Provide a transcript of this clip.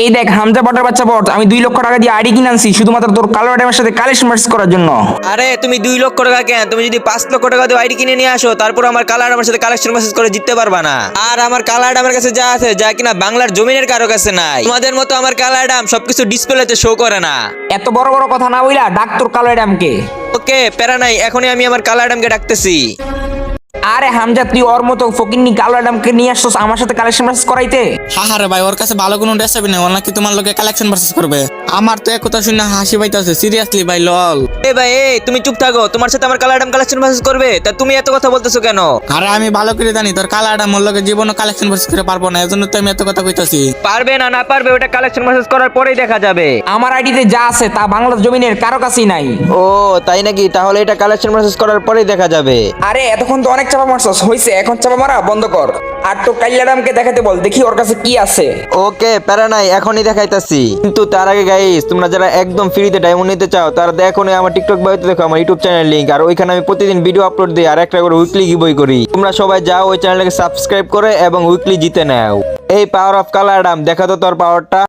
এই দেখ হামজা বটার বাচ্চা বট আমি দুই লক্ষ টাকা দিয়ে আইডি কিনে আনছি শুধুমাত্র তোর কালো আইডামের সাথে কালেকশন ম্যাচ করার জন্য। আরে তুমি দুই লক্ষ টাকা কেন? তুমি যদি পাঁচ লক্ষ টাকা দিয়ে আইডি কিনে নিয়ে আসো তারপর আমার কালার আমার সাথে কালেকশন মেসেজ করে জিততে পারবা না। আর আমার কালার আমার কাছে যা আছে যা কিনা বাংলার জমিনের কারও কাছে নাই। তোমাদের মতো আমার কালার ডাম সবকিছু ডিসপ্লেতে শো করে না। এত বড় বড় কথা না বইলা ডাক তোর কালো আইডামকে ওকে প্যারা নাই এখনই আমি আমার কালার ডামকে ডাকতেছি। আরে হামজা তুই ওর মতো ফকিন্নি কালো আইডামকে নিয়ে আসছস আমার সাথে কালেকশন ম্যাচ করাইতে? হা রে ভাই ওর কাছে ভালো কোনো রেসিপি নেই ওর নাকি তোমার লোকে কালেকশন ভার্সেস করবে। আমার তো এক কথা শুনে হাসি পাইতেছে সিরিয়াসলি ভাই লল এ ভাই এই তুমি চুপ থাকো তোমার সাথে আমার কালার ডাম কালেকশন মেসেজ করবে তা তুমি এত কথা বলতেছো কেন? আরে আমি ভালো করে জানি তোর কালারটা মোর লোকে জীবনও কালেকশন ভার্সেস করে পারব না এজন্য তো আমি এত কথা কইতাছি। পারবে না না পারবে ওটা কালেকশন মেসেজ করার পরেই দেখা যাবে। আমার আইডিতে যা আছে তা বাংলার জমিনের কারও কাছেই নাই। ও তাই নাকি? তাহলে এটা কালেকশন মেসেজ করার পরেই দেখা যাবে। আরে এতক্ষণ তো অনেক চাপা মারছস? হইছে এখন চাপা মারা বন্ধ কর। আর তোর কাল্লাডামকে দেখাতে বল দেখি ওর কাছে কি আছে। ওকে প্যারা নাই এখনই দেখাইতাছি। কিন্তু তার আগে গাইস তোমরা যারা একদম ফ্রিতে ডায়মন্ড নিতে চাও তারা দেখো না আমার টিকটক বায়োতে দেখো আমার ইউটিউব চ্যানেল লিংক আর ওইখানে আমি প্রতিদিন ভিডিও আপলোড দিই আর একটা করে উইকলি গিবই করি। তোমরা সবাই যাও ওই চ্যানেলটাকে সাবস্ক্রাইব করে এবং উইকলি জিতে নাও। এই পাওয়ার অফ কালার ডাম দেখা তো তোর পাওয়ারটা